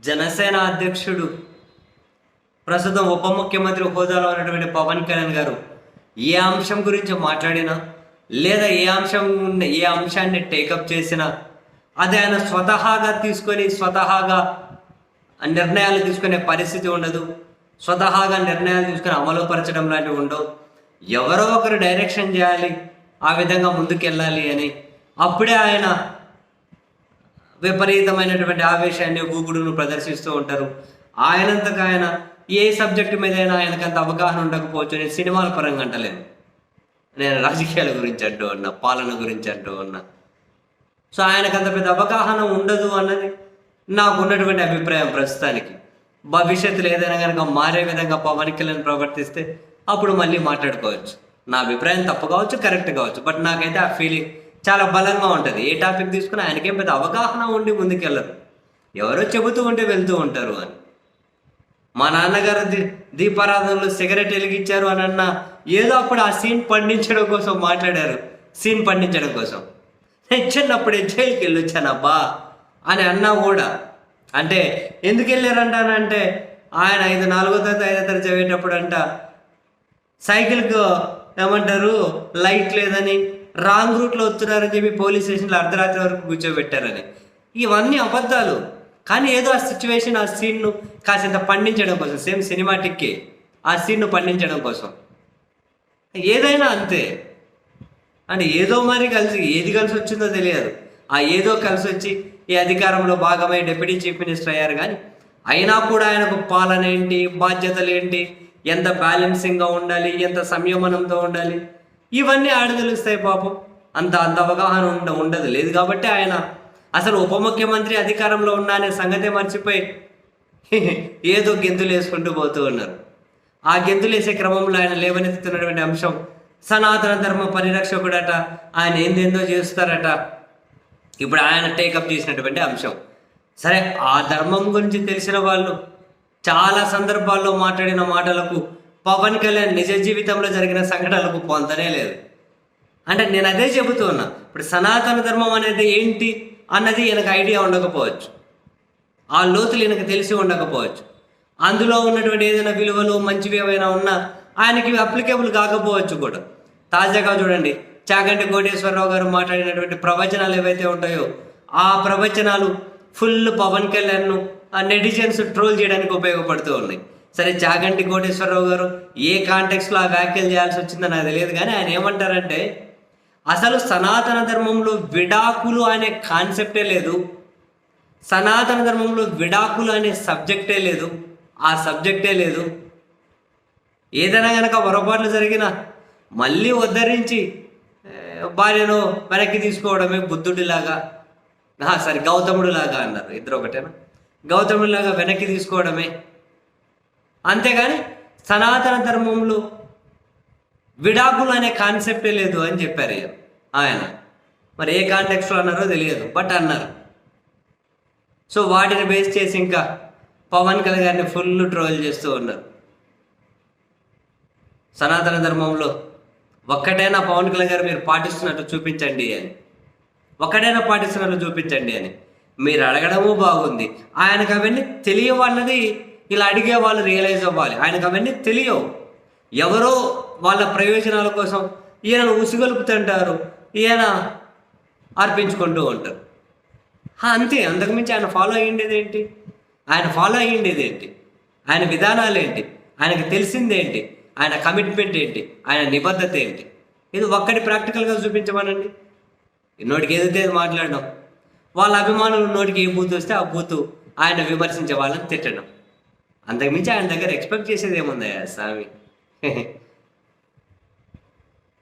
జనసేన అధ్యక్షుడు ప్రస్తుతం ఉప ముఖ్యమంత్రి హోదాలో ఉన్నటువంటి పవన్ కళ్యాణ్ గారు ఏ అంశం గురించి మాట్లాడినా లేదా ఏ అంశం ఉన్న- ఏ అంశాన్ని టేకప్ చేసినా అది ఆయన స్వతహాగా తీసుకొని స్వతహాగా నిర్ణయాలు తీసుకునే పరిస్థితి ఉండదు. స్వతహాగా నిర్ణయాలు తీసుకుని అమలుపరచడం లాంటివి ఉండవు. ఎవరో ఒకరు డైరెక్షన్ చేయాలి ఆ విధంగా ముందుకెళ్ళాలి అని అప్పుడే ఆయన విపరీతమైనటువంటి ఆవేశాన్ని ఊగుడును ప్రదర్శిస్తూ ఉంటారు. ఆయనంతకు ఆయన ఏ సబ్జెక్టు మీద అయినా ఆయనకంత అవగాహన ఉండకపోవచ్చు నేను సినిమాల పరంగా అంటలేను. నేను రాజకీయాల గురించి అంటూ ఉన్నా పాలన గురించి అంటూ ఉన్నా. సో ఆయనకు అంత పెద్ద అవగాహన ఉండదు అన్నది నాకు ఉన్నటువంటి అభిప్రాయం ప్రస్తుతానికి. భవిష్యత్తులో ఏదైనా కనుక మారే విధంగా పవన్ కళ్యాణ్ ప్రవర్తిస్తే అప్పుడు మళ్ళీ మాట్లాడుకోవచ్చు. నా అభిప్రాయం తప్పు కావచ్చు కరెక్ట్ కావచ్చు. బట్ నాకైతే ఆ ఫీలింగ్ చాలా బలంగా ఉంటుంది. ఏ టాపిక్ తీసుకున్నా ఆయనకేం పెద్ద అవగాహన ఉండి ముందుకెళ్ళరు ఎవరో చెబుతూ ఉంటే వెళ్తూ ఉంటారు అని. మా నాన్నగారు దీ దీపారాధనలో సిగరెట్ వెలిగించారు అని అన్న ఏదో అప్పుడు ఆ సీన్ పండించడం కోసం మాట్లాడారు. సీన్ పండించడం కోసం. నేను చిన్నప్పుడే జైలుకి వెళ్ళొచ్చానబ్బా అని అన్నా కూడా. అంటే ఎందుకు వెళ్ళారంటానంటే ఆయన ఐదు నాలుగో తరగతి ఐదో తరగతి చదివేటప్పుడు అంట సైకిల్కు ఏమంటారు? లైట్ లేదని రాంగ్ రూట్లో వస్తున్నారని చెప్పి పోలీస్ స్టేషన్లో అర్ధరాత్రి వరకు కూర్చోబెట్టారని. ఇవన్నీ అబద్ధాలు. కానీ ఏదో ఆ సిచ్యువేషన్ ఆ సీన్ను కాసింత పండించడం కోసం సేమ్ సినిమాటిక్కే ఆ సీన్ను పండించడం కోసం. ఏదైనా అంతే. అంటే ఏదో మరి కలిసి ఏది కలిసి వచ్చిందో తెలియదు. ఆ ఏదో కలిసి వచ్చి ఈ అధికారంలో భాగమై డిప్యూటీ చీఫ్ మినిస్టర్ అయ్యారు కానీ అయినా కూడా ఆయనకు పాలన ఏంటి బాధ్యతలు ఏంటి ఎంత బ్యాలెన్సింగ్గా ఉండాలి ఎంత సంయమనంతో ఉండాలి ఇవన్నీ ఆడ తెలుస్తాయి పాపం. అంత అంత అవగాహన ఉండ ఉండదు. లేదు కాబట్టి ఆయన అసలు ఉప ముఖ్యమంత్రి అధికారంలో ఉన్న అనే సంగతే మర్చిపోయి ఏదో గెంతులు వేసుకుంటూ పోతూ ఉన్నారు. ఆ గెంతులు వేసే క్రమంలో ఆయన లేవనెత్తుతున్నటువంటి అంశం సనాతన ధర్మ పరిరక్షకుడట ఆయన ఏందేందో చేస్తారట. ఇప్పుడు ఆయన టేకప్ చేసినటువంటి అంశం. సరే ఆ ధర్మం గురించి తెలిసిన వాళ్ళు చాలా సందర్భాల్లో మాట్లాడిన మాటలకు పవన్ కళ్యాణ్ నిజ జీవితంలో జరిగిన సంఘటనలకు పొందనే లేదు. అంటే నేను అదే చెబుతున్నా ఇప్పుడు సనాతన ధర్మం అనేది ఏంటి అన్నది ఈయనకు ఐడియా ఉండకపోవచ్చు. ఆ లోతులు ఈయనకు తెలిసి ఉండకపోవచ్చు. అందులో ఉన్నటువంటి ఏదైనా విలువలు మంచివి ఏమైనా ఉన్నా ఆయనకి అప్లికేబుల్ కాకపోవచ్చు కూడా. తాజాగా చూడండి చాగంటి కోటేశ్వరరావు గారు మాట్లాడినటువంటి ప్రవచనాలు ఏవైతే ఉంటాయో ఆ ప్రవచనాలు ఫుల్ పవన్ కళ్యాణ్ను ఆ నెటిజన్స్ ట్రోల్ చేయడానికి ఉపయోగపడుతూ ఉన్నాయి. సరే చాగంటి కోటేశ్వరరావు గారు ఏ కాంటెక్స్లో ఆ వ్యాఖ్యలు చేయాల్సి వచ్చిందో నాకు తెలియదు కానీ ఆయన ఏమంటారంటే అసలు సనాతన ధర్మంలో విడాకులు అనే కాన్సెప్టే లేదు. సనాతన ధర్మంలో విడాకులు అనే సబ్జెక్టే లేదు. ఆ సబ్జెక్టే లేదు. ఏదైనా కనుక పొరపాట్లు జరిగినా మళ్ళీ ఉద్ధరించి భార్యను వెనక్కి తీసుకోవడమే బుద్ధుడిలాగా సరే గౌతముడిలాగా అన్నారు. ఇద్దరు ఒకటేనా? గౌతముడిలాగా వెనక్కి తీసుకోవడమే అంతేగాని సనాతన ధర్మంలో విడాకులు అనే కాన్సెప్టే లేదు అని చెప్పారు ఆయన. మరి ఏ కాంటెక్స్లో అన్నారో తెలియదు బట్ అన్నారు. సో వాటిని బేస్ చేసి ఇంకా పవన్ కళ్యాణ్ గారిని ఫుల్ ట్రోల్ చేస్తూ ఉన్నారు. సనాతన ధర్మంలో ఒక్కటైనా పవన్ కళ్యాణ్ గారు మీరు పాటిస్తున్నట్టు చూపించండి అని. ఒక్కటైనా పాటిస్తున్నట్టు చూపించండి అని. మీరు అడగడము బాగుంది. ఆయనకు అవన్నీ తెలియవన్నది ఇలా అడిగే వాళ్ళు రియలైజ్ అవ్వాలి. ఆయనకు అవన్నీ తెలియవు. ఎవరో వాళ్ళ ప్రయోజనాల కోసం ఈయనను ఉసిగొలుపుతుంటారు ఈయన అర్పించుకుంటూ ఉంటారు. హా, అంతే. అంతకుమించి ఆయన ఫాలో అయ్యిండేది ఏంటి? ఆయన ఫాలో అయ్యిండేది ఏంటి? ఆయన విధానాలు ఏంటి? ఆయనకు తెలిసిందేంటి ఆయన కమిట్మెంట్ ఏంటి? ఆయన నిబద్ధత ఏంటి? ఇది ఒక్కటి ప్రాక్టికల్గా చూపించమనండి. నోటికి ఏదైతే మాట్లాడడం వాళ్ళ అభిమానులు నోటికి ఏ బూతు వస్తే ఆ బూతు ఆయన విమర్శించే వాళ్ళని తిట్టడం. అంతకుమించి ఆయన దగ్గర ఎక్స్పెక్ట్ చేసేది ఏముందయ్యా స్వామి?